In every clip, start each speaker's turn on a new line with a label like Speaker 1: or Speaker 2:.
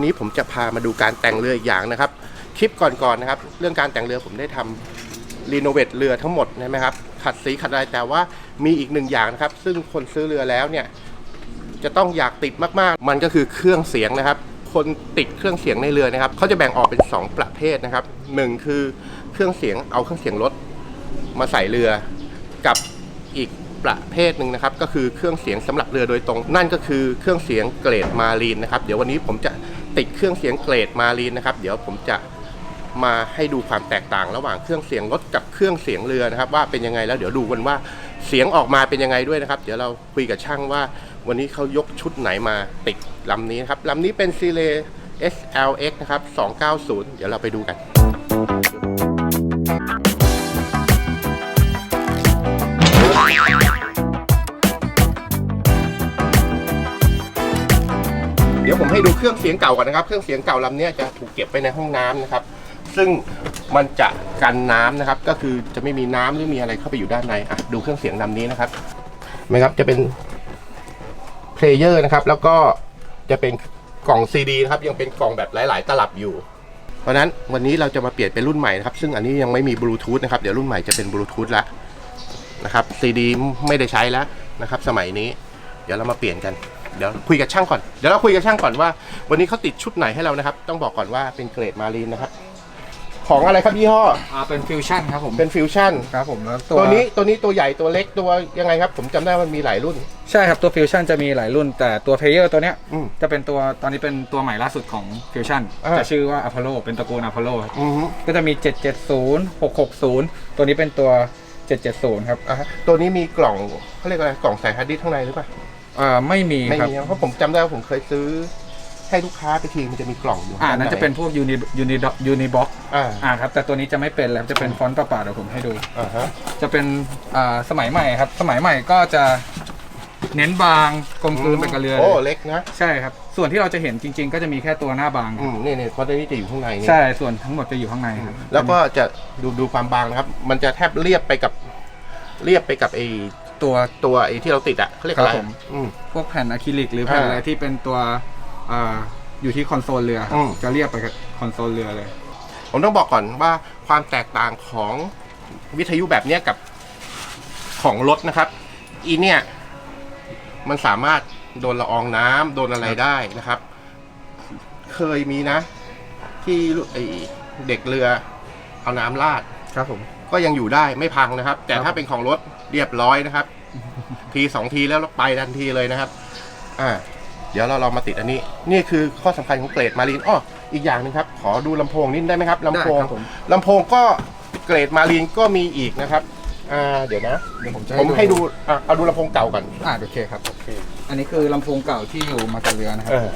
Speaker 1: วันนี้ผมจะพามาดูการแต่งเรืออีกอย่างนะครับ คลิปก่อนๆนะครับ เรื่องการแต่งเรือผมได้ทำรีโนเวทเรือทั้งหมดใช่ไหมครับขัดสีขัดอะไรแต่ว่ามีอีกหนึ่งอย่างนะครับ ซึ่งคนซื้อเรือแล้วเนี่ยจะต้องอยากติดมากๆ มันก็คือเครื่องเสียงนะครับ คนติดเครื่องเสียงในเรือนะครับเขาจะแบ่งออกเป็น 2 ประเภทนะครับหนึ่งคือเครื่องเสียงเอาเครื่องเสียงรถมาใส่เรือกับอีกประเภทหนึ่งนะครับ ก็คือเครื่องเสียงสำหรับเรือโดยตรง นั่นก็คือเครื่องเสียงเกรดมารีนนะครับ เดี๋ยววันนี้ผมจะ ติดเครื่องเสียงเกรดมารีนนะครับ เดี๋ยวผมจะมาให้ดูความแตกต่างระหว่างเครื่องเสียงรถกับเครื่องเสียงเรือนะครับ ว่าเป็นยังไงแล้วเดี๋ยวดูกันว่าเสียงออกมาเป็นยังไงด้วยนะครับ เดี๋ยวเราคุยกับช่างว่า วันนี้เขายกชุดไหนมาติดลำนี้นะครับลำนี้เป็นซีเล SLX นะครับ 290 เดี๋ยวเราไปดูกัน ให้ดูเครื่องเสียงเก่าก่อนนะครับ เครื่องเสียงเก่าลำนี้จะถูกเก็บไว้ในห้องน้ำนะครับ ซึ่งมันจะกันน้ำนะครับ ก็คือจะไม่มีน้ำหรือมีอะไรเข้าไปอยู่ด้านในอะดูเครื่องเสียงลำนี้นะครับไหมครับจะเป็นเพลเยอร์นะครับ แล้วก็จะเป็นกล่องซีดีนะครับยังเป็นกล่องแบบหลาย ๆ ตลับอยู่ เพราะฉะนั้นวันนี้เราจะมาเปลี่ยนเป็นรุ่นใหม่นะครับ ซึ่งอันนี้ยังไม่มีบลูทูธนะครับเดี๋ยวรุ่นใหม่จะเป็นบลูทูธแล้วนะครับซีดีไม่ได้ใช้แล้วนะครับ สมัยนี้ เดี๋ยวเรามาเปลี่ยนกัน เดี๋ยวคุยกับช่างก่อน เดี๋ยวเราคุยกับช่างก่อนว่า วันนี้เขาติดชุดไหนให้เรานะครับ ต้องบอกก่อนว่าเป็นเกรดมารีนนะครับ ของอะไรครับยี่ห้อ
Speaker 2: อ่าเป็นฟิวชั่นครับผม
Speaker 1: เป็นฟิวชั่น
Speaker 2: ครับผมแล้ว
Speaker 1: ตัวนี้ตัวนี้ตัวใหญ่ตัวเล็กตัวยังไงครับ ผมจำได้ว่ามันมีหลายรุ่น
Speaker 2: ใช่ครับตัวฟิวชั่นจะมีหลายรุ่น แต่ตัวเพลเยอร์ตัวเนี้ย
Speaker 1: อืม
Speaker 2: จะเป็นตัวตอนนี้เป็นตัวใหม่ล่าสุดของฟิวชั่น
Speaker 1: อ่า
Speaker 2: จะชื่อว่าอพอลโลเป็นตระกูลอพอลโล
Speaker 1: อือฮึ
Speaker 2: ก็จะมี 770 660 ตัวนี้เป็นตัว 770 ครับ
Speaker 1: อ่าฮะตัวนี้มีกล่องเขาเรียกอะไรกล่องใส่ฮาร์ดดิสก์ข้างในหรือเปล่า
Speaker 2: อ่าไม่มี
Speaker 1: ไม่
Speaker 2: ครับ
Speaker 1: มีนะเพราะผมจำได้ว่าผมเคยซื้อ ให้ลูกค้าไปทีมันจะมีกล่องอยู่
Speaker 2: อ่า
Speaker 1: ข้าง
Speaker 2: นั้นจะเป็นพวกยูนิยูนิยูนิบ็อก
Speaker 1: อ่า
Speaker 2: อ่าครับแต่ตัวนี้จะไม่เป็นแล้วจะเป็นฟอนต์เปล่าๆเดี๋ยวผมให้ดู
Speaker 1: อ่าฮะ
Speaker 2: จะเป็นอ่าสมัยใหม่ครับ สมัยใหม่ก็จะเน้นบางกลมกลืนไปกับเรือ
Speaker 1: โอ้
Speaker 2: เลย
Speaker 1: เล็กนะ
Speaker 2: ใช่ครับ ส่วนที่เราจะเห็นจริง ๆ ก็จะมีแค่ตัวหน้าบางค
Speaker 1: อื
Speaker 2: รับ
Speaker 1: มนี่นี่เพราะตัวนี้จะอยู่ข้างในนี่
Speaker 2: ใช่ส่วนทั้งหมดจะอยู่ข้างในครับ
Speaker 1: แล้วก็จะดูดูความบางนะครับ มันจะแทบเรียบไปกับเรียบไปกับไอ้
Speaker 2: ตัว
Speaker 1: ตัวไอ้ที่เราติดอะเขาเรียกอะไร
Speaker 2: ครับผม
Speaker 1: อืม
Speaker 2: พวกแผ่นอะคริลิกหรือแผ่น
Speaker 1: อ่า
Speaker 2: อะไรที่เป็นตัวอ่าอยู่ที่คอนโซลเรือครับ
Speaker 1: อืม
Speaker 2: จะเรียบไปกับคอนโซลเรือเลย
Speaker 1: ผมต้องบอกก่อนว่าความแตกต่างของวิทยุแบบเนี้ยกับของรถนะครับ อีเนี่ย มันสามารถโดนละอองน้ำโดนอะไรได้นะครับ เคยมีนะ ที่ลูกไอเด็กเรือเอาน้ำราด
Speaker 2: ครับผม
Speaker 1: ก็ยังอยู่ได้ไม่พังนะครับ แต่
Speaker 2: ครับ
Speaker 1: ถ้าเป็นของรถเรียบร้อยนะครับ ทีสองทีแล้วไปทันทีเลยนะครับ อ่า เดี๋ยวเราเรามาติดอันนี้ นี่คือข้อสำคัญของเกรดมารีนอ้ออีกอย่างหนึงครับ ขอดูลำโพงนิดได้ไหมครับลำโพง
Speaker 2: ได้ครับผม
Speaker 1: ลำโพงก็เกรดมารีนก็มีอีกนะครับ อ่า เดี๋ยวนะ
Speaker 2: เดี๋ยวผมจะ
Speaker 1: ผมให้ดูอะเอาดูลำโพงเก่าก่อน
Speaker 2: อ่าโอเคครับโอเคอันนี้คือลำโพงเก่าที่อยู่มากับเรือนะครับ
Speaker 1: เออ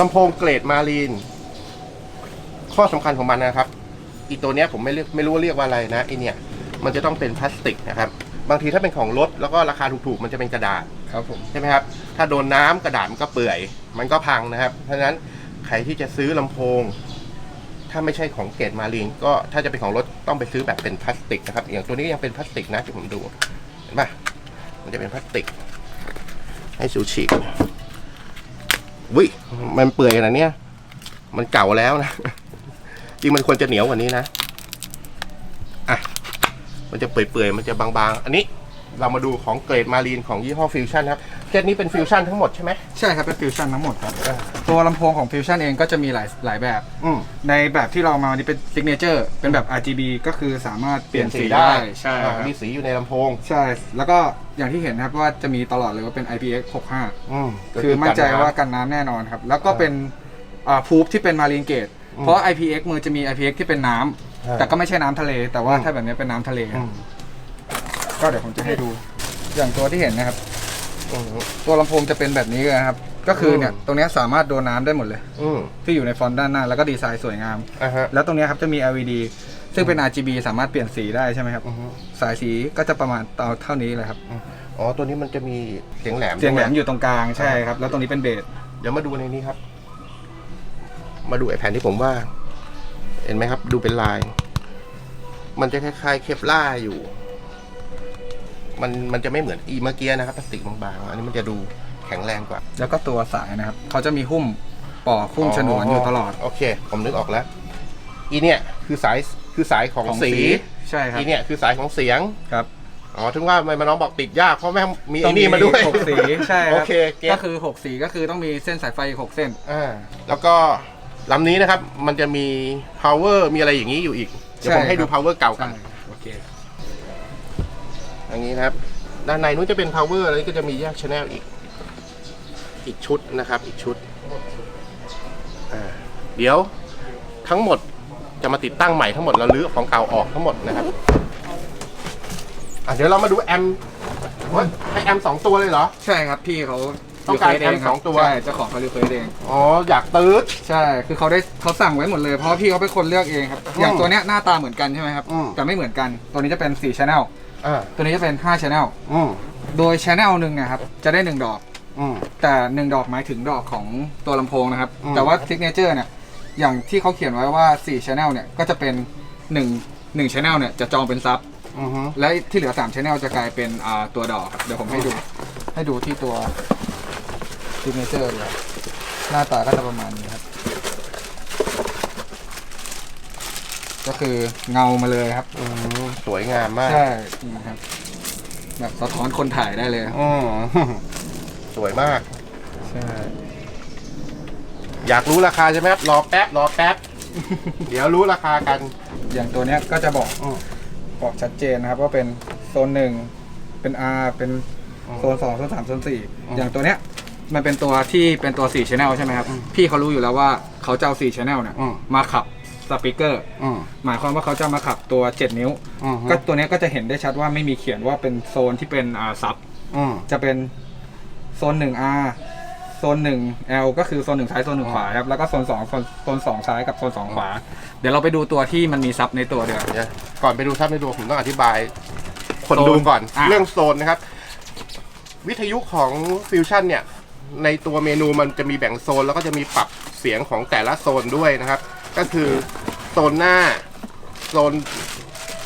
Speaker 1: ลำโพงเกรดมารีน ข้อสำคัญของมันนะครับ อีตัวเนี้ยผมไม่เรียกไม่รู้ว่าเรียกว่าอะไรนะไอเนี่ยมันจะต้องเป็นพลาสติกนะครับบางทีถ้าเป็นของรถแล้วก็ราคาถูกๆมันจะเป็นกระดาษ
Speaker 2: ครับผม
Speaker 1: ใช่ไหมครับถ้าโดนน้ำกระดาษมันก็เปื่อย มันก็พังนะครับ เพราะฉะนั้นใครที่จะซื้อลำโพง ถ้าไม่ใช่ของเกรดมารีนก็ถ้าจะเป็นของรถต้องไปซื้อแบบเป็นพลาสติกนะครับอย่างตัวนี้ก็ยังเป็นพลาสติกนะที่ผมดูเห็นปะมันจะเป็นพลาสติก ให้สูฉีกวิมันเปื่อยขนาดเนี้ยมันเก่าแล้วนะ จริงมันควรจะเหนียวกว่านี้นะอะมันจะเปื่อยๆมันจะบางๆ อันนี้เรามาดูของเกรดมารีนของยี่ห้อฟิวชั่นครับเซตนี้เป็นฟิวชั่นทั้งหมดใช่ไหม
Speaker 2: ใช่ครับเป็นฟิวชั่นทั้งหมดครับ ตัวลำโพงของฟิวชั่นเองก็จะมีหลายหลายแบบ
Speaker 1: อืม
Speaker 2: ในแบบที่เรามาวันนี้เป็นซิกเนเจอร์เป็นแบบ RGB ก็คือสามารถเปลี่ยนสีได้ใช่
Speaker 1: อ่า
Speaker 2: ครับ
Speaker 1: มีสีอยู่ในลำโพง
Speaker 2: ใช่ แล้วก็อย่างที่เห็นนะครับว่าจะมีตลอดเลยว่าเป็น IPX 65
Speaker 1: อืม
Speaker 2: คือมั่นใจว่ากันน้ำแน่นอนครับ แล้วก็เป็นอ่าพูฟที่เป็นมารีนเกต เพราะ IPX มือจะมี IPX ที่เป็นน้ำแต่ก็ไม่ใช่น้ำทะเล แต่ว่าถ้าแบบนี้เป็นน้ำทะเลค
Speaker 1: อื
Speaker 2: รับ
Speaker 1: ม
Speaker 2: ก็เดี๋ยวผมจะให้ดู อย่างตัวที่เห็นนะครับ
Speaker 1: อืม
Speaker 2: ตัวลำโพงจะเป็นแบบนี้เลยนะครับ ก็คือเนี่ย
Speaker 1: อืม
Speaker 2: ตรงเนี้ยสามารถโดนน้ำได้หมดเลย
Speaker 1: อืม
Speaker 2: ที่อยู่ในฟอนต์ด้านหน้า แล้วก็ดีไซน์สวยงาม
Speaker 1: อ่าฮะ
Speaker 2: แล้วตรงเนี้ยครับจะมี LED ซึ่งเป็น RGB สามารถเปลี่ยนสีได้ใช่ไหมครับ
Speaker 1: อือฮึ
Speaker 2: สายสีก็จะประมาณเท่าเท่านี้เลยครับ
Speaker 1: อ๋อตัวนี้มันจะมีเสียงแหลม
Speaker 2: เสียงแหลม
Speaker 1: ด้ว
Speaker 2: อยู่ตรงกลางใช่ครับ แล้วตรงนี้เป็นเบส
Speaker 1: เดี๋ยวมาดูในนี้ครับ มาดูไอแผ่นที่ผมว่า เห็นไหมครับ ดูเป็นลาย มันจะคล้ายๆเคปล่าร์อยู่ มันมันจะไม่เหมือนอีเมื่อกี้นะครับพลาสติกบางๆอันนี้มันจะดูคแข็งแรงกว่า
Speaker 2: แล้วก็ตัวสายนะครับ เขาจะมีหุ้มปอกหุ้มฉนวนอยู่ตลอด
Speaker 1: โอเค ผมนึกออกแล้ว อีเนี่ยคือสายคือสายของ
Speaker 2: ของ
Speaker 1: สี
Speaker 2: สีใช่ครับ
Speaker 1: อีเนี่ยคือสายของเสียง
Speaker 2: ครับ
Speaker 1: อ๋อ ถึงว่าทำไมมาน้องบอกติดยากเพราะแม่งมีไอ้นี่มาด้วย
Speaker 2: หกสีใช่ครับ
Speaker 1: โอเคเก็ต
Speaker 2: ก็คือหกสีก็คือต้องมีเส้นสายไฟอีกหกเส้น
Speaker 1: อ่าแล้วก็ ลำนี้นะครับ มันจะมี power มีอะไรอย่างนี้อยู่อีก เดี๋ยวผม
Speaker 2: ใช่
Speaker 1: ให้ดู
Speaker 2: ครับ
Speaker 1: power เก่ากัน
Speaker 2: ใช่โอเค
Speaker 1: อย่างนี้นะครับ ด้านในนู้นจะเป็น power แล้วก็จะมีแยก channel อีก อีกชุดนะครับ อีกชุดอ่าเดี๋ยวทั้งหมดจะมาติดตั้งใหม่ทั้งหมดเราลื้อของเก่าออกทั้งหมดนะครับอะเดี๋ยวเรามาดูแอมเฮ้ยให้แอมสองตัวเลยเหรอ
Speaker 2: ใช่ครับพี่เขา
Speaker 1: ต้องการ
Speaker 2: รีเควสเอง
Speaker 1: แอมสองตัว
Speaker 2: ใช่เจ้าของเขารีเควสเอง
Speaker 1: อ๋อ อยากตื้อ
Speaker 2: ใช่ คือเขาได้เขาสั่งไว้หมดเลย เพราะพี่เขาเป็นคนเลือกเองครับ อย่าง
Speaker 1: อืม
Speaker 2: ตัวเนี้ยหน้าตาเหมือนกันใช่ไหมครับ
Speaker 1: อืม
Speaker 2: แต่ไม่เหมือนกัน ตัวนี้จะเป็น4 channel
Speaker 1: อ่า
Speaker 2: ตัวนี้จะเป็น5 channel
Speaker 1: อืม
Speaker 2: โดย channel หนึ่งนะครับ จะได้ 1 ดอก
Speaker 1: อืม
Speaker 2: แต่ 1 ดอกหมายถึงดอกของตัวลำโพงนะครับ
Speaker 1: อืม
Speaker 2: แต่ว่า signature เนี่ย อย่างที่เขาเขียนไว้ว่า4 channel เนี่ย ก็จะเป็น1 1 channel เนี่ย จะจองเป็นซับ
Speaker 1: อือฮึ
Speaker 2: และที่เหลือ3 channel จะกลายเป็นอ่าตัวดอกครับ เดี๋ยวผมให้ดู ให้ดูที่ตัว signature เลยหน้าตาก็จะประมาณนี้ครับ ก็คือเงามาเลยครับ
Speaker 1: อืมสวยงามมาก
Speaker 2: ใช่นี่ครับ แบบสะท้อนคนถ่ายได้เลยครับ
Speaker 1: อืมสวยมาก
Speaker 2: ใช่
Speaker 1: อยากรู้ราคาใช่ไหมครับรอแป๊บรอแป๊บ เดี๋ยวรู้ราคากัน
Speaker 2: อย่างตัวเนี้ยก็จะบอก
Speaker 1: อืม
Speaker 2: บอกชัดเจนนะครับว่าเป็นโซนหนึ่งเป็น R เป็น
Speaker 1: อืม
Speaker 2: โซนสองโซนสามโซนสี่
Speaker 1: อืม
Speaker 2: อย่างตัวเนี้ย มันเป็นตัวที่เป็นตัว4 channel ใช่ไหมครับ
Speaker 1: อืม
Speaker 2: พี่เขารู้อยู่แล้วว่าเขาจะเอา4 channel เนี่ย
Speaker 1: อืม
Speaker 2: มาขับสปีกเกอร์
Speaker 1: อืม
Speaker 2: หมายความว่าเขาจะมาขับตัว 7 นิ้ว
Speaker 1: อืม
Speaker 2: ก็ตัวเนี้ยก็จะเห็นได้ชัดว่าไม่มีเขียนว่าเป็นโซนที่เป็นอ่าซับ
Speaker 1: อืม
Speaker 2: จะเป็นโซน 1R โซน 1L ก็คือโซน 1 ซ้าย โซน 1 ขวาครับ แล้วก็โซน 2 โซนโซน2ซ้ายกับโซน 2 ขวา เดี๋ยวเราไปดูตัวที่มันมีซับในตัวเดียว
Speaker 1: เดี๋ยวก่อนไปดูทับในตัวผมต้องอธิบาย คน
Speaker 2: โซน
Speaker 1: ดูก่อน
Speaker 2: อะ
Speaker 1: เรื่องโซนนะครับ วิทยุของฟิวชั่นเนี่ย ในตัวเมนูมันจะมีแบ่งโซน แล้วก็จะมีปรับเสียงของแต่ละโซนด้วยนะครับ ก็คือโซนหน้าโซน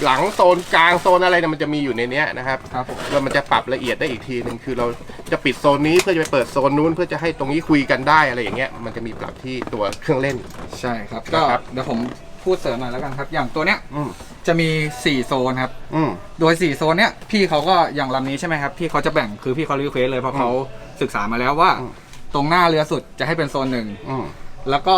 Speaker 1: หลังโซนกลางโซนอะไรเนี่ยมันจะมีอยู่ในเนี้ยนะครับ
Speaker 2: ครับผม
Speaker 1: แล้วมันจะปรับละเอียดได้อีกทีหนึ่งคือเราจะปิดโซนนี้เพื่อจะไปเปิดโซนนู้นเพื่อจะให้ตรงนี้คุยกันได้อะไรอย่างเงี้ยมันจะมีปรับที่ตัวเครื่องเล่น
Speaker 2: ใช่ครับก็
Speaker 1: นะครับ
Speaker 2: เดี๋ยวผมพูดเสริมหน่อยแล้วกันครับ อย่างตัวเนี้ย
Speaker 1: อืม
Speaker 2: จะมี 4 โซนครับ
Speaker 1: อืม
Speaker 2: โดย 4 โซนเนี้ยพี่เขาก็อย่างลำนี้ใช่ไหมครับ พี่เขาจะแบ่งคือพี่เขารีเควสเลยเพราะเขา ศึกษามาแล้วว่า
Speaker 1: อืม
Speaker 2: ตรงหน้าเรือสุดจะให้เป็นโซนหนึ่ง
Speaker 1: อืม
Speaker 2: แล้วก็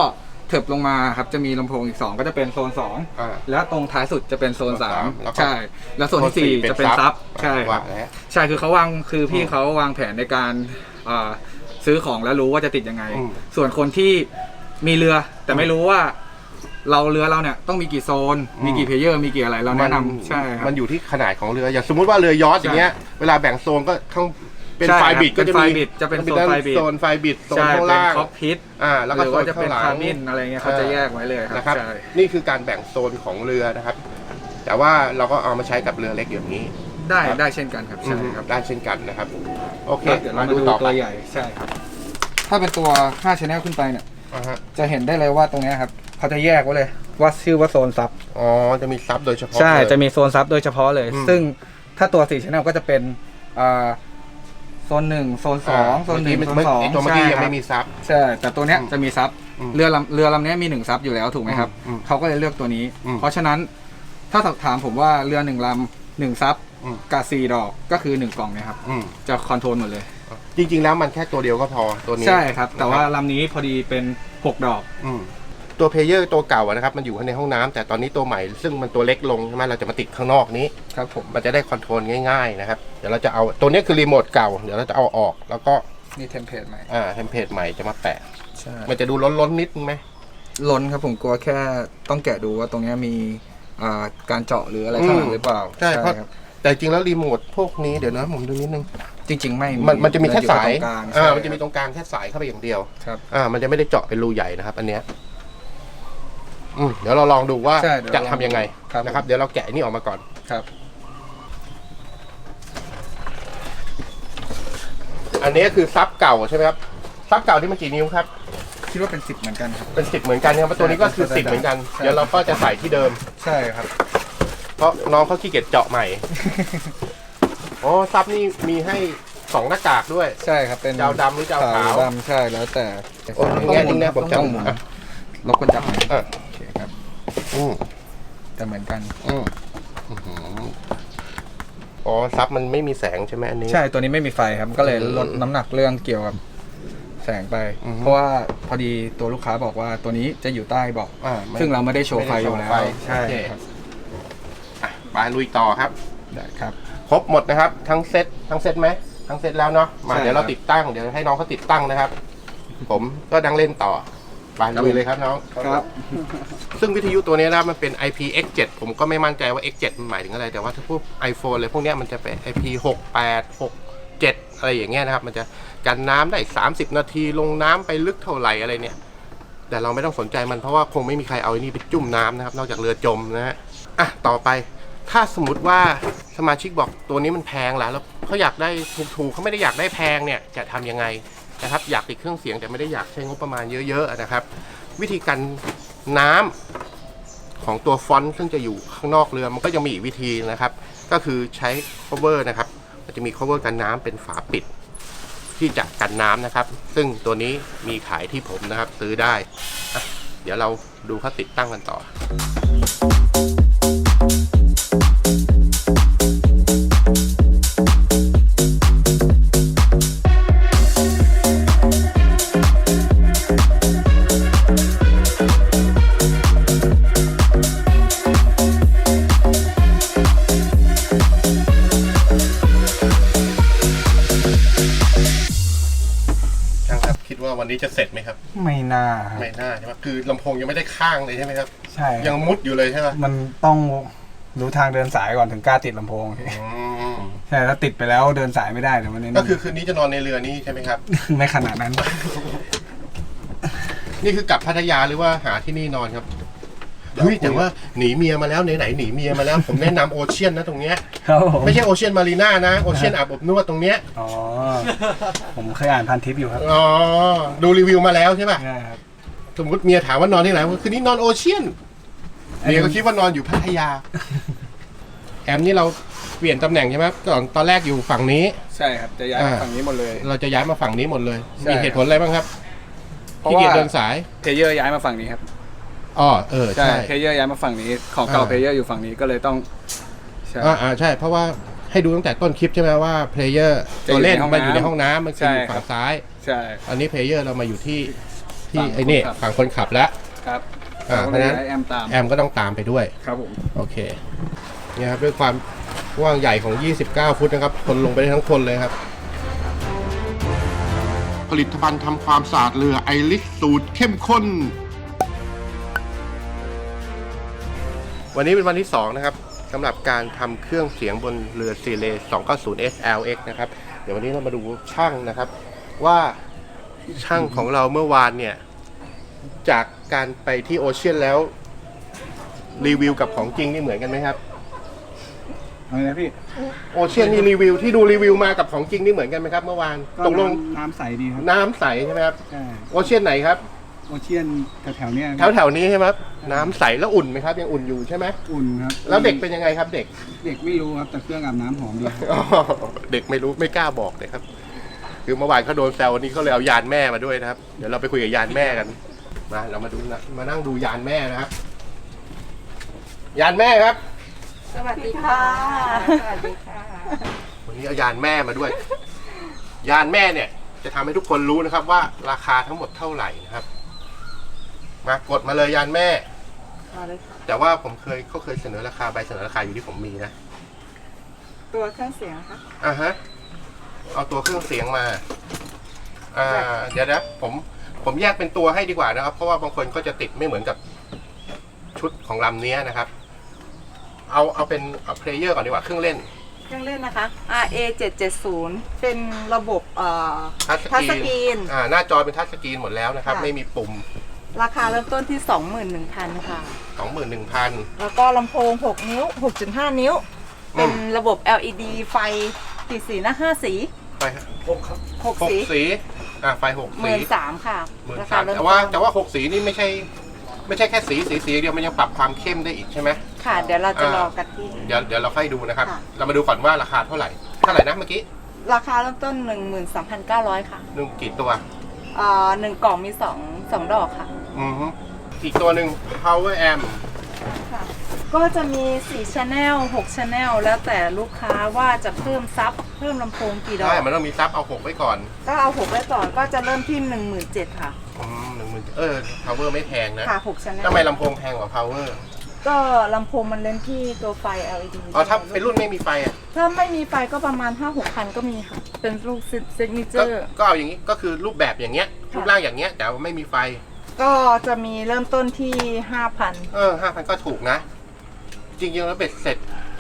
Speaker 2: เถิบลงมาครับจะมีลำโพงอีก 2 ก็จะเป็นโซน2
Speaker 1: อ่า
Speaker 2: แล้วตรงท้ายสุดจะเป็นโซน
Speaker 1: โซนสามแล้วก็
Speaker 2: 3 ใช่ แล้วโซนที่4 จะเป็นซับใช่ค
Speaker 1: ว่า
Speaker 2: รับ
Speaker 1: แล้ว
Speaker 2: ใช่คือเขาวางคือพี่
Speaker 1: อืม
Speaker 2: เขาวางแผนในการอ่าซื้อของแล้วรู้ว่าจะติดยังไง
Speaker 1: อืม
Speaker 2: ส่วนคนที่มีเรือแต่ไม่รู้ว่า เราเรือเราเนี่ยต้องมีกี่โซน มีกี่เพลเยอร์มีกี่อะไรเราแนะนำใช่ครับ
Speaker 1: มันอยู่ที่ขนาดของเรืออย่างสมมุติว่าเรือยอชต์อย่างเงี้ยเวลาแบ่งโซนก็ข้าง เป็น
Speaker 2: ใช่
Speaker 1: ไฟ
Speaker 2: ครับ
Speaker 1: บิดก็จะ
Speaker 2: เป็น
Speaker 1: มี
Speaker 2: ไฟบิดจะเป็นโซนไฟบิด
Speaker 1: โซนไฟบิดโซน
Speaker 2: ใช่
Speaker 1: ข้าง
Speaker 2: เป็น
Speaker 1: ล่าง
Speaker 2: คอกพิท
Speaker 1: อ่าแล้ว
Speaker 2: ห
Speaker 1: ก็
Speaker 2: รือ
Speaker 1: โซน
Speaker 2: ว่าจะเป็
Speaker 1: ข้านงหลัง
Speaker 2: คาร์บินอะไรเงี้ยเขาจะแยกไว้เลยครับ
Speaker 1: นะครับ
Speaker 2: ใช่
Speaker 1: นี่คือการแบ่งโซนของเรือนะครับ แต่ว่าเราก็เอามาใช้กับเรือเล็กอย่างนี้
Speaker 2: ได้
Speaker 1: ครับ
Speaker 2: ได้เช่นกันครับใช่ครับ
Speaker 1: ได้เช่นกันนะครับ โอเค
Speaker 2: เดี๋ยวเรา
Speaker 1: มา
Speaker 2: มา
Speaker 1: ดู
Speaker 2: ดู
Speaker 1: ต่อ
Speaker 2: ตัว
Speaker 1: ไป
Speaker 2: ใหญ่ใช่ครับ ถ้าเป็นตัว5 channel ขึ้นไปเนี่ย
Speaker 1: อ่าฮะ
Speaker 2: จะเห็นได้เลยว่าตรงเนี้ยครับเขาจะแยกไว้เลยว่าชื่อว่าโซนซับ
Speaker 1: อ๋อจะมีซับโดยเฉพาะ
Speaker 2: ใช่
Speaker 1: เลย
Speaker 2: จะมีโซนซับโดยเฉพาะเลย
Speaker 1: อืม
Speaker 2: ซึ่งถ้าตัว4 channel ก็จะเป็นอ่า โซนหนึ่งโซนสองโซนหนึ่ง
Speaker 1: เมื่
Speaker 2: โซ
Speaker 1: กี้
Speaker 2: นสอง
Speaker 1: ไตัวเมื่อกี้ยัง
Speaker 2: ใช่ครับ
Speaker 1: ไม่มีซับ
Speaker 2: ใช่แต่ตัวเนี้ย
Speaker 1: อืม
Speaker 2: จะมีซับ
Speaker 1: อืม
Speaker 2: เรือลำเรือลำเนี้ยมีหนึ่งซับอยู่แล้วถูกไหมครับ
Speaker 1: อืม
Speaker 2: เขาก็เลยเลือกตัวนี้
Speaker 1: อืม
Speaker 2: เพราะฉะนั้นถ้าถามผมว่าเรือหนึ่งลำหนึ่งซับ
Speaker 1: อืม
Speaker 2: กับสี่ดอกก็คือหนึ่งกล่องเนี่ยครับ
Speaker 1: อืม
Speaker 2: จะคอนโทรลหมดเลย
Speaker 1: จริง ๆ แล้วมันแค่ตัวเดียวก็พอตัวนี้
Speaker 2: ใช่ครับ แต่ว่า
Speaker 1: นะครับ
Speaker 2: ลำนี้พอดีเป็นหกดอก
Speaker 1: อืม ตัวเพลเยอร์ตัวเก่าอะนะครับมันอยู่ในห้องน้ำแต่ตอนนี้ตัวใหม่ซึ่งมันตัวเล็กลงใช่ไหมเราจะมาติดข้างนอกนี้
Speaker 2: ครับผม
Speaker 1: มันจะได้คอนโทรลง่ายๆนะครับเดี๋ยวเราจะเอาตัวนี้คือรีโมทเก่าเดี๋ยวเราจะเอาออกแล้วก็
Speaker 2: นี่เทมเพลตใหม่
Speaker 1: อ่าเทมเพลตใหม่จะมาแปะ
Speaker 2: ใช่
Speaker 1: มันจะดูล้นๆนิดนึงไหม
Speaker 2: ล้นครับผมกลัวแค่ต้องแกะดูว่าตรงเนี้ยมีอ่าการเจาะหรืออะไรข้างหลังหรือเปล่า
Speaker 1: ใช่เพราะ
Speaker 2: ครับ
Speaker 1: แต่จริงแล้วรีโมทพวกนี้เดี๋ยวนะผมดูนิดนึง
Speaker 2: จริง ๆ ไม่
Speaker 1: มันมันจะมีแค่สาย
Speaker 2: ตรงกลาง
Speaker 1: อ่า
Speaker 2: ใช่
Speaker 1: มันจะมีตรงกลางแค่สายเข้าไปอย่างเดียว
Speaker 2: ครับ
Speaker 1: อ่ามันจะไม่ได้เจาะเป็นรูใหญ่นะครับ อันเนี้ย อืมเดี๋ยวเราลองดูว่า
Speaker 2: ใช่เดี๋ยว
Speaker 1: จะ
Speaker 2: เราลอง
Speaker 1: ทำยังไง
Speaker 2: ครับ
Speaker 1: นะครับ เดี๋ยวเราแกะอันนี่ออกมาก่อน
Speaker 2: ครับ
Speaker 1: อันนี้คือซับเก่าใช่ไหมครับซับเก่าที่มันกี่นิ้วครับ
Speaker 2: คิดว่าเป็นสิบเหมือนกันครับ
Speaker 1: เป็นสิบเหมือนกันนะครับตัวนี้ก็คือ
Speaker 2: ใช่
Speaker 1: สิบเหมือนกัน
Speaker 2: ใช่
Speaker 1: เดี๋ยวเราก็จะใส่ที่เดิม
Speaker 2: ใช่ครับ
Speaker 1: เพราะน้องเขาขี้เกียจเจาะใหม่ อ๋อซับนี่มีให้สองหน้ากากด้วย
Speaker 2: ใช่ครับ เป็น
Speaker 1: จะเอาดำหรือจะเอาขาว
Speaker 2: ดำใช่แล้วแต่
Speaker 1: โอ้ยแง่จริงนะผมจับ
Speaker 2: ต้องหมุน
Speaker 1: อะ
Speaker 2: ลบกันจับหน่อย
Speaker 1: อะ
Speaker 2: โอเคครับ
Speaker 1: อืม
Speaker 2: จะเหมือนกัน
Speaker 1: อืมอื้อหืออ๋อซับมันไม่มีแสงใช่ไหมอันนี้
Speaker 2: ใช่ตัวนี้ไม่มีไฟครับก็เลย
Speaker 1: อืม
Speaker 2: ลดน้ำหนักเรื่องเกี่ยวกับแสงไป
Speaker 1: อือฮึ
Speaker 2: เพราะว่าพอดีตัวลูกค้าบอกว่าตัวนี้จะอยู่ใต้เบาะ
Speaker 1: อ่าไม่
Speaker 2: ซึ่งเราไม่ได้โชว์ไฟอยู่แล้ว
Speaker 1: ไม่ได้โชว์ไฟ
Speaker 2: ใช่
Speaker 1: โอเค
Speaker 2: ครับ
Speaker 1: อะไปลุยต่อครับ
Speaker 2: ได้ครับ
Speaker 1: ครบหมดนะครับ ทั้งเซตทั้งเซตไหมทั้งเซตแล้วเนาะมา
Speaker 2: ใช่
Speaker 1: เดี๋ยวเรา
Speaker 2: ครับ
Speaker 1: ติดตั้งเดี๋ยวให้น้องเขาติดตั้งนะครับ ผมก็ดังเล่นต่อ ไปลุยเลยครับน้อง
Speaker 2: ครับ
Speaker 1: ซึ่งวิทยุตัวนี้นะมันเป็น IPX7 ผมก็ไม่มั่นใจว่า X7 มันหมายถึงอะไร แต่ว่าถ้าพวก iPhone เลยพวกเนี้ยมันจะเป็น IP68 67 อะไรอย่างเงี้ยนะครับ มันจะกันน้ำได้ 30 นาทีลงน้ำไปลึกเท่าไหร่อะไรเนี่ย แต่เราไม่ต้องสนใจมันเพราะว่าคงไม่มีใครเอาไอ้นี่ไปจุ่มน้ำนะครับ นอกจากเรือจมนะฮะอะต่อไป ถ้าสมมติว่าสมาชิกบอกตัวนี้มันแพงแล้วแล้วเขาอยากได้ถูกๆเขาไม่ได้อยากได้แพงเนี่ยจะทำยังไง นะครับอยากติดเครื่องเสียงแต่ไม่ได้อยากใช้งบประมาณเยอะๆนะครับ วิธีการน้ำของตัวฟอนต์ซึ่งจะอยู่ข้างนอกเรือมันก็ยังมีอีกวิธีนะครับ ก็คือใช้ cover นะครับมันจะมี cover กันน้ำเป็นฝาปิด ที่จะกันน้ำนะครับ ซึ่งตัวนี้มีขายที่ผมนะครับซื้อได้ เดี๋ยวเราดูเขาติดตั้งกันต่อาครับไม่
Speaker 2: น่า
Speaker 1: ใช่ไหมคือลำโพงยังไม่ได้ข้างเลยใช่ไหมครับ
Speaker 2: ใช่
Speaker 1: ยังมุดอยู่เลยใช่ไหม
Speaker 2: มันต้องรู้ทางเดินสายก่อนถึงกล้าติดลำโพง
Speaker 1: อืม
Speaker 2: ใช่ถ้าติดไปแล้วเดินสายไม่ได้เดี๋ยววันนี้
Speaker 1: ก็คือคืนนี้จะนอนในเรือนี้ใช่ไหมครับ
Speaker 2: ไม่ขนาดนั้น
Speaker 1: นี่คือกลับพัทยาหรือว่าหาที่นี่นอนครับเฮ้ยแต่ว่าหนีเมียมาแล้วไหนๆหนีเมียมาแล้ว ผมแนะนำโอเชียนนะตรงเนี้ย
Speaker 2: ครับผม
Speaker 1: ไม่ใช่โอเชียนมารีน่านะโอเชียนอาบอบนวดตรงเนี้ย
Speaker 2: อ๋อผมเคยอ่านพันทิปอยู่ครับ
Speaker 1: อ๋อดูรีวิวมาแล้วใช่ป่ะ
Speaker 2: ใช่ครับ
Speaker 1: สมมติเมียถามว่านอนที่ไหนคืนนี้นอนโอเชียนเมียก็คิดว่านอนอยู่พัทยา แอมนี่เราเปลี่ยนตำแหน่งใช่ไหมก่อนตอนแรกอยู่ฝั่งนี้
Speaker 2: ใช่ครับ จะย้ายมาฝั่งนี้หมดเลย
Speaker 1: เราจะย้ายมาฝั่งนี้หมดเลย
Speaker 2: ใช่
Speaker 1: มีเหตุผลอะไรบ้างครับ
Speaker 2: เพราะ
Speaker 1: ที่เกียจ
Speaker 2: ว่า
Speaker 1: เดินสาย
Speaker 2: เพลเยอร์ย้ายมาฝั่งนี้ครับ
Speaker 1: อ๋อเออ
Speaker 2: ใช่
Speaker 1: ใช่
Speaker 2: เพลเยอร์ย้ายมาฝั่งนี้ ของเก่า
Speaker 1: อ่า
Speaker 2: เพลเยอร์อยู่ฝั่งนี้ก็เลยต้องใช่
Speaker 1: อ่าอ่าใช่ เพราะว่าให้ดูตั้งแต่ต้นคลิปใช่ไหมว่าเพลเยอร์
Speaker 2: จะอยู่
Speaker 1: ตัวเล่น
Speaker 2: ในห้อง
Speaker 1: มันอยู่ใน
Speaker 2: น้ำ
Speaker 1: ห้องน้ำมันจะอยู่
Speaker 2: ใช่ครับ
Speaker 1: ฝั่งซ้าย
Speaker 2: ใช่
Speaker 1: อันนี้เพลเยอร์เรามาอยู่ที่ ที่
Speaker 2: ฝั่ง
Speaker 1: ไอ้นี่
Speaker 2: คนขับ
Speaker 1: ฝั่งคนขับแล้ว
Speaker 2: ครับ
Speaker 1: อ่า
Speaker 2: เรา
Speaker 1: เพ
Speaker 2: ก็
Speaker 1: ราะ
Speaker 2: เล
Speaker 1: ฉะ
Speaker 2: ย
Speaker 1: นั้น
Speaker 2: ย้ายแอมตาม
Speaker 1: แอมก็ต้องตามไปด้วย
Speaker 2: ครับผม
Speaker 1: โอเคเนี่ยครับด้วยความกว้างใหญ่ของ 29 ฟุตนะครับ คนลงไปได้ทั้งคนเลยครับ ผลิตภัณฑ์ทำความสะอาดเรือไอริสสูตรเข้มข้น วันนี้เป็นวันที่ 2 นะครับสำหรับการทำเครื่องเสียงบนเรือซีเล290 SLX นะครับ เดี๋ยววันนี้เรามาดูช่างนะครับ ว่า ช่างของเราเมื่อวานเนี่ย จากการไปที่โอเชียนแล้ว รีวิวกับของจริงนี่เหมือนกันไหมครับ
Speaker 2: เอาไงพี่
Speaker 1: โอเชียนนี่รีวิวที่ดูรีวิวมากับของจริงนี่เหมือนกันไหมครับ เมื่อวานตกลง
Speaker 2: น้ำใสดีครับ
Speaker 1: น้ำใสใช่ไหมครับ
Speaker 2: ใช่
Speaker 1: โอเชียนไหนครับ
Speaker 2: โอเชียนแถวๆเนี้ย
Speaker 1: แถวแถวๆนี้ใช่ไหมครับน้ำใสแล้วอุ่นไหมครับ ยังอุ่นอยู่ใช่ไหม
Speaker 2: อุ่นครับ
Speaker 1: แล้วเด็กเป็นยังไงครับ เด็ก
Speaker 2: เด็กไม่รู้ครับแต่เครื่องอาบน้ำหอมดี
Speaker 1: อ๋อเด็กไม่รู้ไม่กล้าบอกเลยครับ คือเมื่อวานเขาโดนแซววันนี้เขาเลยเอายานแม่มาด้วยนะครับ เดี๋ยวเราไปคุยกับยานแม่กันมาเรามาดูนะมานั่งดูยานแม่นะครับ ยานแม่ครับ
Speaker 3: สวัสดีค่ะ สวัสดีค่ะ
Speaker 1: วันนี้เอายานแม่มาด้วย ยานแม่เนี่ย จะทำให้ทุกคนรู้นะครับ ว่าราคาทั้งหมดเท่าไหร่นะครับ มากดมาเลยยานแม่
Speaker 3: มาเลยค่ะ
Speaker 1: แต่ว่าผมเคยเขาเคยเสนอราคาใบเสนอราคาอยู่ที่ผมมีนะ
Speaker 3: ตัวเครื่องเสียงนะคะ
Speaker 1: อ่าฮะ เอาตัวเครื่องเสียงมาอ่าเดี๋ยวนะผมผมแยกเป็นตัวให้ดีกว่านะครับ เพราะว่าบางคนก็จะติดไม่เหมือนกับชุดของลำนี้นะครับ เอาเอาเป็นเอาเพลเยอร์ก่อนดีกว่าเครื่องเล่น
Speaker 3: เครื่องเล่นนะคะ RA 770เป็นระบบเอ่อ
Speaker 1: ทัช
Speaker 3: ทัช
Speaker 1: ส
Speaker 3: ส
Speaker 1: ก
Speaker 3: ก
Speaker 1: รี
Speaker 3: รี
Speaker 1: น
Speaker 3: น
Speaker 1: อ่าหน้าจอเป็นทัชสกรีนหมดแล้วนะครับ
Speaker 3: ค่ะ
Speaker 1: ไม่มีปุ่ม
Speaker 3: ราคาเริ่มต้นที่ 21,000 ค่ะ
Speaker 1: 21,000
Speaker 3: แล้วก็ลำโพง 6 นิ้ว 6.5 นิ้ว เป็นระบบ LED ไฟ กี่สีนะ5สี
Speaker 1: ไปครับ
Speaker 3: 6
Speaker 1: หก
Speaker 3: สี
Speaker 1: สีอ่าไฟหก
Speaker 3: ห
Speaker 1: สี
Speaker 3: มื่นสามค่ะ
Speaker 1: หมื่น
Speaker 3: รา
Speaker 1: สา
Speaker 3: คามเริ่ม
Speaker 1: แต่
Speaker 3: ต้
Speaker 1: ว่านแต่ว่าหกสีนี่ไม่ใช่ ไม่ใช่แค่สีสีสีเดียวมันยังปรับความเข้มได้อีกใช่ไหม
Speaker 3: ค่ะ เดี๋ยวเราจะ
Speaker 1: อ่ารร
Speaker 3: อกันที่
Speaker 1: เดี๋ยวเดี๋ยวเราค่อยดูนะครับ
Speaker 3: ค่ะ
Speaker 1: เรามาดูก่อนว่าราคาเท่าไหร่เท่าไหร่นะเมื่อกี้
Speaker 3: ราคาเริ่มต้น13,900ค่ะ
Speaker 1: หนึ่งกี่ตัว
Speaker 3: อ่าหนึ่งกล่องมีสองสองดอกค่ะ
Speaker 1: อือฮึอีกตัวหนึ่ง power amp
Speaker 3: ค่ะ ก็จะมี4 channel 6 channel แล้วแต่ลูกค้าว่าจะเพิ่มซับเพิ่มลำโพงกี่ดอก
Speaker 1: ได้มันต้องมีซับเอาหกไว้ก่อน
Speaker 3: ก็เอา 6 ไว้ก่อนก็จะเริ่มที่ 17,000ค่ะ
Speaker 1: อืมหนึ่งหมื่นเออ power ไม่แพงนะ
Speaker 3: ค่ะ6 channel
Speaker 1: ทำไมลำโพงแพงกว่า power
Speaker 3: ก็ลำโพงมันเล่นที่ตัวไฟ LED
Speaker 1: อ๋อถ้าเป็นรุ่นไม่มีไฟอะ
Speaker 3: ถ้าไม่มีไฟก็ประมาณ 5-6พันก็มีค่ะ เป็นลูกซิกเนเจ
Speaker 1: ก็
Speaker 3: อร์
Speaker 1: ก็เอาอย่างนี้ก็คือรูปแบบอย่างเงี้ย
Speaker 3: ค่ะ
Speaker 1: รูปร่างอย่างเงี้ยแต่ว่าไม่มีไฟ
Speaker 3: ก็จะมีเริ่มต้นที่ 5,000
Speaker 1: เออห้าพันก็ถูกนะ จริงๆแล้วเบ็ดเสร็จ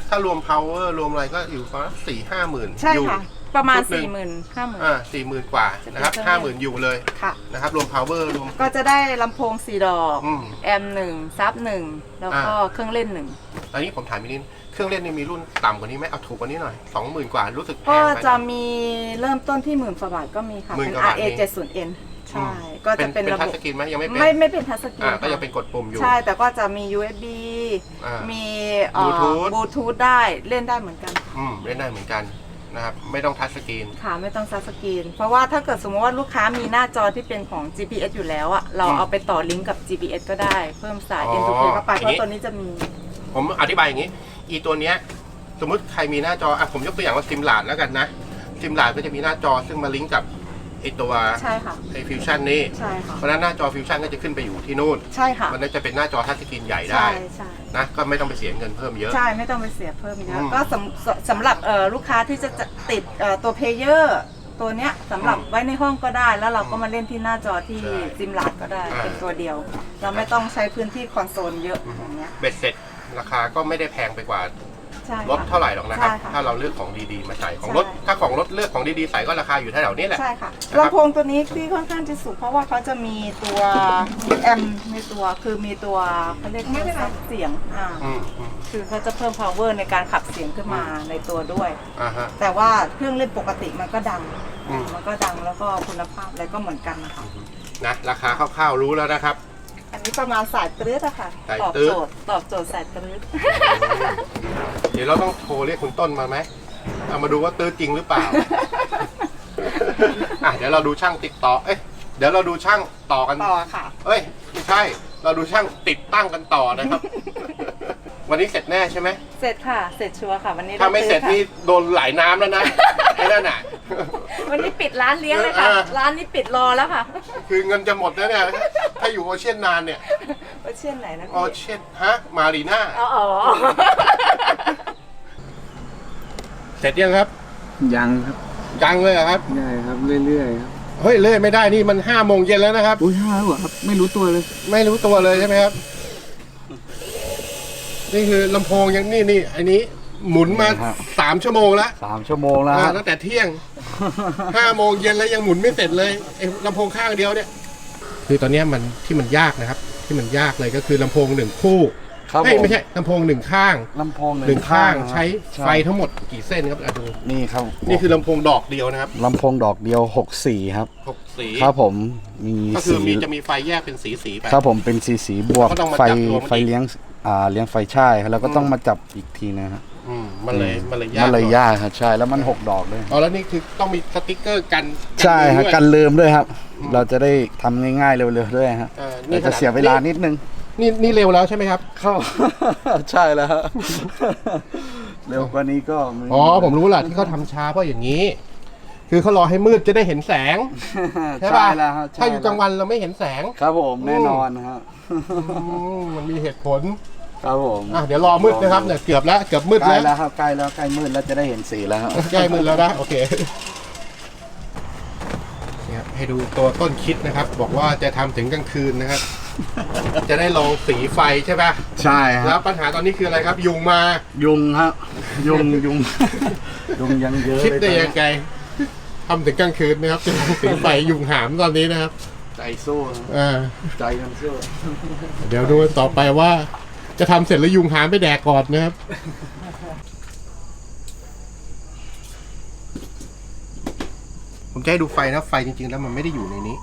Speaker 1: ถ้ารวม power รวมอะไรก็อยู่ประมาณสี่ห้าหมื่น
Speaker 3: ใช่
Speaker 1: อยู่
Speaker 3: ค่ะ ประมาณ
Speaker 1: ชุดหนึ่ง
Speaker 3: 40,000 50,000
Speaker 1: อ่าสี่หมื่นกว่านะครับ
Speaker 3: จะเป็น
Speaker 1: ห้าหมื่นอยู่เลย
Speaker 3: ค่ะ
Speaker 1: นะครับ รวม power รวม
Speaker 3: ก็จะได้ลำโพงสี่ดอก
Speaker 1: อืม
Speaker 3: แอมหนึ่งซับหนึ่งแล้วก็
Speaker 1: อ่า
Speaker 3: เครื่องเล่นหนึ่ง
Speaker 1: ตอนนี้ผมถามอีกนิดเครื่องเล่นนี่มีรุ่นต่ำกว่านี้ไหมเอาถูกกว่านี้หน่อยสองหมื่นกว่ารู้สึกแพ
Speaker 3: ก็
Speaker 1: งไป
Speaker 3: จะมีเริ่มต้นที่หมื่นกว่าบาทก็มีค่ะ
Speaker 1: หมื่น
Speaker 3: เป็น
Speaker 1: กว่าบาท
Speaker 3: RA
Speaker 1: เอง
Speaker 3: 70N ใช่ ก็จะเป็น
Speaker 1: เป็น
Speaker 3: ระ
Speaker 1: ทั
Speaker 3: บ
Speaker 1: ช
Speaker 3: บ
Speaker 1: สกรีนไหมยังไม่เป็น
Speaker 3: ไม่ไม่เป็นทัชสกรีน
Speaker 1: อ่าก็
Speaker 3: ค่ะ
Speaker 1: ยังเป็นกดปุ่มอยู่
Speaker 3: ใช่ แต่ก็จะมี USB มี
Speaker 1: Bluetooth
Speaker 3: บลูทูธได้เล่นได้เหมือนกัน
Speaker 1: อืมเล่นได้เหมือนกันนะครับ ไม่ต้องทัชสกรีน
Speaker 3: ค่ะไม่ต้องซับสกรีน เพราะว่าถ้าเกิดสมมติว่าลูกค้ามีหน้าจอที่เป็นของ GPS อยู่แล้วอะเรา
Speaker 1: อืม
Speaker 3: เอาไปต่อลิงก์กับ GPS ก็ได้ เพิ่มสาย
Speaker 1: อ๋อ
Speaker 3: M2P เข้าไป
Speaker 1: อย่าง
Speaker 3: เพ
Speaker 1: นี้
Speaker 3: ราะตัวนี้จะมี
Speaker 1: ผมอธิบายอย่างนี้ อีตัวเนี้ย สมมุติใครมีหน้าจออะผมยกตัวอย่างว่าซิมลาดแล้วกันนะ ซิมลาดก็จะมีหน้าจอซึ่งมาลิงก์กับ ไอตัว
Speaker 3: ใช่ค่ะ
Speaker 1: ไอฟิวชั่นนี่
Speaker 3: ใช่ค่ะ
Speaker 1: เพราะฉะนั้นหน้าจอฟิวชั่นก็จะขึ้นไปอยู่ที่นู่น
Speaker 3: ใช่ค่ะ
Speaker 1: มันก็จะเป็นหน้าจอทัชสกรีนใหญ่ได้
Speaker 3: ใช่ใช่
Speaker 1: นะ ก็ไม่ต้องไปเสียเงินเพิ่มเยอะ
Speaker 3: ใช่ไม่ต้องไปเสียเพิ่มเย
Speaker 1: อื
Speaker 3: อะ
Speaker 1: ม
Speaker 3: ก็สำสสำหรับเอ่อลูกค้าที่จะจะติดเอ่อตัวเพลเยอร์ตัวเนี้ยสำหรับ
Speaker 1: อืม
Speaker 3: ไว้ในห้องก็ได้ แล้วเราก็มาเล่นที่หน้าจอที่
Speaker 1: ใช่
Speaker 3: ซิมลาดก็ได้
Speaker 1: อ่า
Speaker 3: เป็นตัวเดียว เราไม่ต้องใช้พื้นที่คอนโซลเยอะอย่างเงี้ย
Speaker 1: เบ็ดเสร็จราคาก็ไม่ได้แพงไปกว่า
Speaker 3: ใช่
Speaker 1: รถ
Speaker 3: ค่ะ
Speaker 1: เท่าไหร่หรอกนะครับ
Speaker 3: ใช่ค่ะ
Speaker 1: ถ้าเราเลือกของดีๆมาใส่ของ
Speaker 3: ใช่
Speaker 1: รถถ้าของรถเลือกของดีๆใส่ก็ราคาอยู่แถวๆนี้แหละ
Speaker 3: ใช่ค่ะ
Speaker 1: นะครับ
Speaker 3: ลำโพงตัวนี้ที่ค่อนข้างจะสูงเพราะว่าเขาจะมีตัวแอมในตัวคือมีตัวเขาเรียกไม่ซับเสียงอ่า
Speaker 1: อืมอืม
Speaker 3: คือเขาจะเพิ่ม power ในการขับเสียงขึ้นมาในตัวด้วย
Speaker 1: อ่าฮะ
Speaker 3: แต่ว่าเครื่องเล่นปกติมันก็ดัง
Speaker 1: อืม
Speaker 3: มันก็ดังแล้วก็คุณภาพอะไรก็เหมือนกันนะคะ
Speaker 1: นะราคาคร่าวๆรู้แล้วนะครับ
Speaker 3: อัน นี้ประมาณสายตรื้ดอะค่ะ
Speaker 1: สาย
Speaker 3: ตอบ
Speaker 1: ตรื๊ด
Speaker 3: โจทย์ตอบโจทย์สายตรื้ด
Speaker 1: เดี๋ยวเราต้องโทรเรียกคุณต้นมาไหมเอามาดูว่าตื้อจริงหรือเปล่า อะเดี๋ยวเราดูช่างติดต่อ เอ้ยเดี๋ยวเราดูช่างต่อกัน
Speaker 3: ต่อค่ะ
Speaker 1: เอ้ยไม่ใช่ เราดูช่างติดตั้งกันต่อนะครับ วันนี้เสร็จแน่ใช่ไหม
Speaker 3: เสร็จค่ะ เสร็จชัวร์ค่ะ วันนี้
Speaker 1: ถ้าไม่เสร็จ
Speaker 3: ค่ะ
Speaker 1: นี่โดนไหลน้ำแล้วนะ ไอ้นั่นน่ะ
Speaker 3: วันนี้ปิดร้านเลี้ยงเลยค่ะ
Speaker 1: เออ
Speaker 3: ร้านนี้ปิดรอแล้วค่ะ
Speaker 1: คือเงินจะหมดแล้วเนี่ยถ้าอยู่โอเชียนนานเนี่ย
Speaker 3: ว่าเช่นไหนนะ
Speaker 1: โอ
Speaker 3: พี่
Speaker 1: เชียนฮะ มารีน่า
Speaker 3: อ๋ออ๋อ
Speaker 1: เสร็จยังครับ
Speaker 2: ยังครับ
Speaker 1: ยังเลยเหรอครับ
Speaker 2: ได้ครับเรื่อยๆครับ
Speaker 1: เฮ้ย เลื่อยไม่ได้นี่มันห้าโมงเย็นแล้วนะครับ
Speaker 2: อุ้ยห้าแล้วเหรอครับ ไม่รู้ตัวเลย
Speaker 1: ไม่รู้ตัวเลยใช่ไหมครับ นี่คือลำโพงยังนี่นี่อันนี้หมุนมา
Speaker 2: นี่ครับ
Speaker 1: สามชั่วโมงแล้ว
Speaker 2: สามชั่วโมงแล้ว
Speaker 1: อ่าตั้งแต่เที่ยง ห้าโมงเย็นแล้วยังหมุนไม่เสร็จเลยไอ้ลำโพงข้างเดียวเนี่ย คือตอนเนี้ยมันที่มันยากนะครับ ที่มันยากเลยก็คือลำโพงหนึ่งคู่
Speaker 2: ครับ
Speaker 1: เอ้ย
Speaker 2: ผม
Speaker 1: ไม่ใช่ลำโพงหนึ่งข้าง
Speaker 2: ลำโพง
Speaker 1: หนึ่งข้าง
Speaker 2: ครับ
Speaker 1: ใช้
Speaker 2: ใช่
Speaker 1: ไฟทั้งหมดกี่เส้นครับอะดู
Speaker 2: นี่ครับ
Speaker 1: นี่คือลำโพงดอกเดียวนะครับ
Speaker 2: ลำโพงดอกเดียวหกสีครับ
Speaker 1: หกสี
Speaker 2: ครับผมมี
Speaker 1: ก็คือ
Speaker 2: สี
Speaker 1: มีจะมีไฟแยกเป็นสีสีๆไป
Speaker 2: ครับผมเป็นสีสีบวก
Speaker 1: ก็ต้องมา
Speaker 2: ไฟ
Speaker 1: จับรวมกันอีก
Speaker 2: ไฟเลี้ยงอ่าเลี้ยงไฟใช่ครับแล้วก็
Speaker 1: อืม
Speaker 2: ต้องมาจับอีกทีนะฮะ
Speaker 1: อืมมันเลยมันเลยยาก
Speaker 2: มันเลย
Speaker 1: หน่อย
Speaker 2: ยากครับใช่แล้วมันหกดอกด้วย
Speaker 1: อ๋อแล้วนี่คือต้องมีสติ๊กเกอร์กัน
Speaker 2: ใช่ครับ
Speaker 1: ด้วย
Speaker 2: กันลืมด้วยครับ
Speaker 1: อืม
Speaker 2: เราจะได้ทำง่ายๆเร็วๆด้วยฮะ
Speaker 1: เออ
Speaker 2: แต่จะเสียเวลานิดนึง
Speaker 1: นี่นี่เร็วแล้วใช่ไหมครับ
Speaker 2: เข้า ใช่แล้วฮะเร็วกว่านี้ก็ไอ๋
Speaker 1: อผมรู้แหละที่เขาทำช้าเพราะอย่างนี้ คือเขารอให้มืดจะได้เห็นแสงใช่ป่ะ
Speaker 2: แล้วฮะใช่
Speaker 1: ถ้าอยู่กลางวันเราไม่เห็นแสง
Speaker 2: ครับผมแน่นอนฮะ
Speaker 1: อืมมันมีเหตุผล
Speaker 2: ครับผม
Speaker 1: อะเดี๋ยวรอมืดนะครับเนี่ยเกือบแล้วเกือบมืด
Speaker 2: ใกล้
Speaker 1: แล้ว
Speaker 2: แล้วครับใกล้แล้วใกล้มืดแล้วจะได้เห็นสีแล้วครับ
Speaker 1: ใกล้มืดแล้วนะโอเคเนี่ยให้ดูตัวต้นคิดนะครับ บอกว่าจะทำถึงกลางคืนนะครับ จะได้ลองสีไฟใช่ป่ะ
Speaker 2: ใช่ค
Speaker 1: แล้
Speaker 2: รั
Speaker 1: ว
Speaker 2: บ
Speaker 1: ปัญหาตอนนี้คืออะไรครับยุงมา
Speaker 2: ยุงครับ ยุงยุงยุงยังเยอะ
Speaker 1: คิดได้
Speaker 2: เล
Speaker 1: ยังไงทำถึงกลางคืนนะครับจะลองสีไฟยุงหามตอนนี้นะครับ
Speaker 2: ใจสู้ครับ
Speaker 1: อ่า
Speaker 2: ใจกันสู้
Speaker 1: เดี๋ยวดูกันต่อไปว่า จะทำเสร็จแล้วยุงหามไปแดกก่อนนะครับ ผมจะให้ดูไฟนะไฟจริง ๆ แล้วมันไม่ได้อยู่ในนี้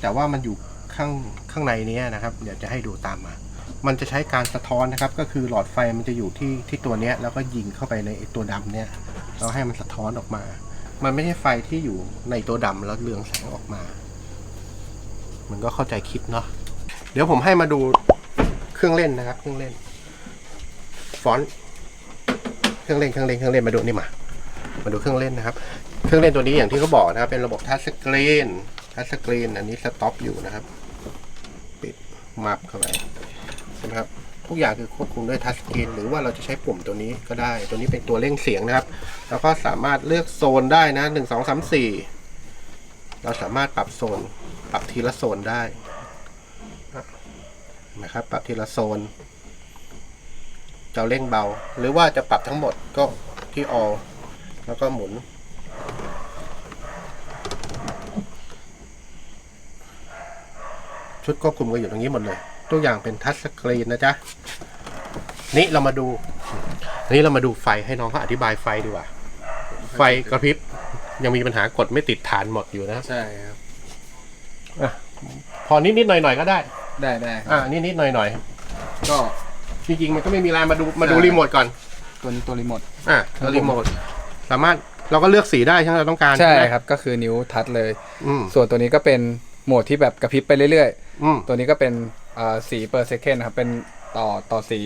Speaker 1: แต่ว่ามันอยู่ข้างข้างในนี้นะครับเดี๋ยวจะให้ดูตามมา มันจะใช้การสะท้อนนะครับ ก็คือหลอดไฟมันจะอยู่ที่ที่ตัวเนี้ย แล้วก็ยิงเข้าไปในไอ้ตัวดำเนี้ยแล้วให้มันสะท้อนออกมา มันไม่ใช่ไฟที่อยู่ในตัวดำแล้วเรืองแสงออกมา มันก็เข้าใจคิดเนาะเดี๋ยวผมให้มาดู เครื่องเล่นนะครับ เครื่องเล่น ฟอนต์เครื่องเล่นเครื่องเล่นเครื่องเล่นมาดูนี่มา มาดูเครื่องเล่นนะครับ เครื่องเล่นตัวนี้อย่างที่เขาบอกนะครับ เป็นระบบทัชสกรีนทัชสกรีนอันนี้สต็อปอยู่นะครับ ปิดมับเข้าไปใช่ไหมครับทุกอย่างคือควบคุมด้วยทัชสกรีนหรือว่าเราจะใช้ปุ่มตัวนี้ก็ได้ ตัวนี้เป็นตัวเร่งเสียงนะครับ แล้วก็สามารถเลือกโซนได้นะหนึ่งสองสามสี่เราสามารถปรับโซน ปรับทีละโซนได้ นะครับ ปรับทีละโซนจะเร่งเบา หรือว่าจะปรับทั้งหมดก็ที่ all แล้วก็หมุน ชุดควบคุมก็อยู่ตรงนี้หมดเลย ทุกอย่างเป็นทัชสกรีนนะจ๊ะ นี่เรามาดู นี่เรามาดูไฟให้น้องเขาอธิบายไฟดีกว่า ไฟกระพริบยังมีปัญหากดไม่ติดฐานหมดอยู่นะ
Speaker 2: ใช่ครับ
Speaker 1: อะ พอนิดนิดๆหน่อยหน่อยๆก็ได้
Speaker 2: ได้ได้ค
Speaker 1: อ่า
Speaker 2: รับ
Speaker 1: นิดนิดๆหน่อยหน่อย
Speaker 2: ก็
Speaker 1: ๆ จริงๆ มันก็ไม่มีอะไรมาดูมาดู
Speaker 2: ใช่
Speaker 1: รีโมทก่อน
Speaker 2: ตัวตัวรีโมท
Speaker 1: อะ
Speaker 2: ครับ
Speaker 1: รีโมทสามารถเราก็เลือกสีได้ใช่ไหมเราต้องการ
Speaker 2: ใช่
Speaker 1: ไหม
Speaker 2: ครับก็คือนิ้วทัชเลย
Speaker 1: อืม
Speaker 2: ส่วนตัวนี้ก็เป็นโหมดที่แบบกระพริบไปเรื่อย
Speaker 1: อืม
Speaker 2: ๆ ตัวนี้ก็เป็นอ่าสีเปอร์เซคันนะครับ เป็นต่อต่อสี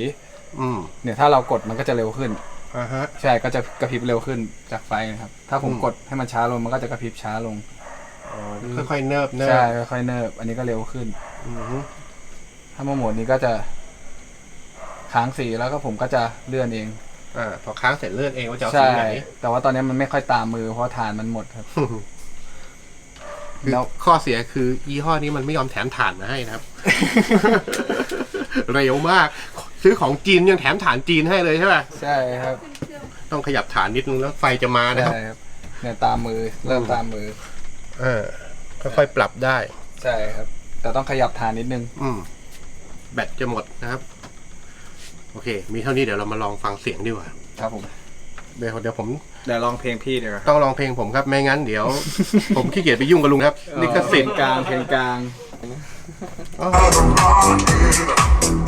Speaker 1: อืม
Speaker 2: เนี่ยถ้าเรากดมันก็จะเร็วขึ้น
Speaker 1: อ่าฮะ
Speaker 2: ใช่ก็จะกระพริบเร็วขึ้นจากไฟนะครับ ถ้าผม
Speaker 1: อืม
Speaker 2: กดให้มันช้าลงมันก็จะกระพริบช้าลง
Speaker 1: ค่อยๆเนิบเนิบ
Speaker 2: ใช่ค่อยๆเนิบอันนี้ก็เร็วขึ้น
Speaker 1: อือฮึ
Speaker 2: ถ้ามาโหมดนี้ก็จะค้างสีแล้วก็ผมก็จะเลื่อนเอง
Speaker 1: อ่าพอค้างเสร็จเลื่อนเองว่าจะเอาสี
Speaker 2: ใช่
Speaker 1: ไหน
Speaker 2: แต่ว่าตอนนี้มันไม่ค่อยตามมือเพราะฐานมันหมดครับ
Speaker 1: คือ
Speaker 2: แล้ว
Speaker 1: ข้อเสียคือยี่ห้อนี้มันไม่ยอมแถมถ่านมาให้นะครับ เร็วมาก ซื้อของจีนยังแถมฐานจีนให้เลยใช่ป่ะ
Speaker 2: ใช่ครับ
Speaker 1: ต้องขยับฐานนิดนึงแล้วไฟจะมานะครับ
Speaker 2: ใช่ครับเนี่ยตามมือเริ่มตามมือ
Speaker 1: เออค่อยๆปรับได้
Speaker 2: ใช่ครับ แต่ต้องขยับฐานนิดนึง
Speaker 1: อืม แบตจะหมดนะครับ โอเค มีเท่านี้เดี๋ยวเรามาลองฟังเสียงดีกว่า
Speaker 2: ครับผม
Speaker 1: เดี๋ยวเดี๋ยวผม
Speaker 2: เดี๋ยวลองเพลงพี่เดี๋ยว
Speaker 1: ต้องลองเพลงผมครับ ไม่งั้นเดี๋ยว ผมขี้เกียจไปยุ่งกับลุงครับลิขสิทธิ์
Speaker 2: กลางเพลงกลาง
Speaker 1: อ๋อ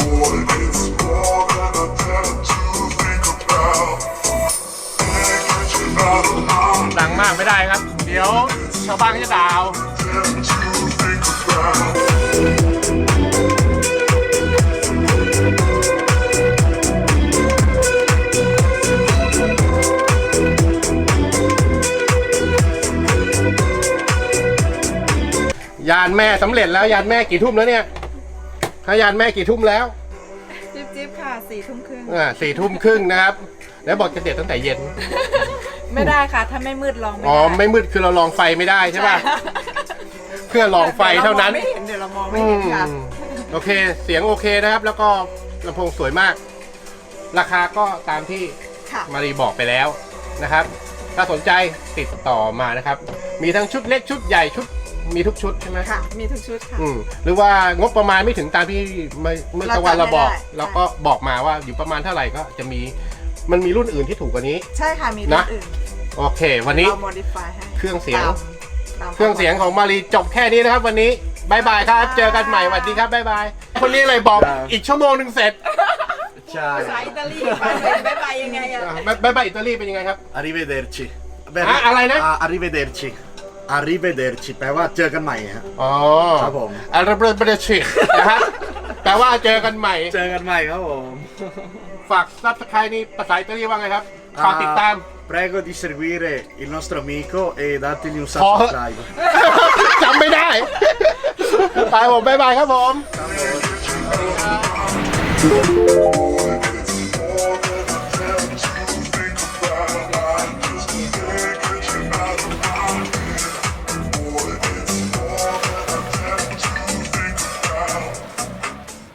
Speaker 4: Boy, it's more than I dare to think about. Can't get you out of my
Speaker 1: ดังมากไม่ได้ครับ เดี๋ยวชาวบ้านก็จะด่าเอา ยานแม่สำเร็จแล้วยานแม่กี่ทุ่มแล้วเนี่ยถ้ายานแม่กี่ทุ่มแล้ว
Speaker 3: จิ๊บจิ๊บค่ะสี่ทุ่มครึ่ง
Speaker 1: อ่าสี่ทุ่มครึ่งนะครับ แล้วบอกจะเสร็จตั้งแต่เย็น
Speaker 3: ไม่ได้ค่ะ ถ้าไม่มืดลองไม่
Speaker 1: อ๋อ
Speaker 3: ได้
Speaker 1: ไม่มืดคือเราลองไฟไม่ได้ใช่ป่ะ เพื่อลองไฟเท่านั้น
Speaker 3: ไม่เห็นเดี๋ยวเรามองไม่
Speaker 1: อื
Speaker 3: เห็น
Speaker 1: ม
Speaker 3: ค่ะ
Speaker 1: โอเคเสียงโอเคนะครับ แล้วก็ลำโพงสวยมาก ราคาก็ตามที่
Speaker 3: ค่ะ
Speaker 1: มารีบอกไปแล้วนะครับ ถ้าสนใจติดต่อมานะครับ มีทั้งชุดเล็กชุดใหญ่ชุด มีทุกชุดใช่ไหม
Speaker 3: ค่ะ มีทุกชุดค่ะ
Speaker 1: อืมหรือว่างบประมาณไม่ถึงตามที่เมื่อเมื่อตะวันเราบอก
Speaker 3: เราจำไม่ได้
Speaker 1: เราก็บอกมาว่าอยู่ประมาณเท่าไหร่ก็จะมีมันมีรุ่นอื่นที่ถูกกว่านี้
Speaker 3: ใช่ค่ะมีรุ่น
Speaker 1: นะ
Speaker 3: อื่น
Speaker 1: โอเค วันนี้
Speaker 3: เรา modify ให้
Speaker 1: เครื่องเสียง
Speaker 3: ตามตาม
Speaker 1: เครื่องเสียงของมารีจบแค่นี้นะครับ วันนี้บายบายครับ เจอกันใหม่สวัสดีครับบายบายคนนี้เลยบอกอีกชั่วโมงหนึ่งเสร็จ
Speaker 5: ใช่
Speaker 3: ภาษาอิตาลีไปเป็นบ๊ายบายยังไงอะ
Speaker 1: อะบายบายบายอิตาลีเป็นยังไงครับ
Speaker 5: arrivederci
Speaker 1: อะอะไรนะ
Speaker 5: อ่า arrivederci arrivederci แปลว่าเจอกันใหม่ฮะ
Speaker 1: อ๋อ
Speaker 5: ครับผม
Speaker 1: อาราเบรเบรชินะครับแปลว่าเจอกันใหม่
Speaker 5: เจอกันใหม่ครับผม
Speaker 1: ฝากซับสไครต์นี่ภาษาอิตาลีว่าไงครับ ฝากติดตาม
Speaker 5: prego di seguire il nostro amico e dategli un
Speaker 1: พอ
Speaker 5: subscribe
Speaker 1: จำไม่ได้ไปผมบายบายครับผม
Speaker 4: Thank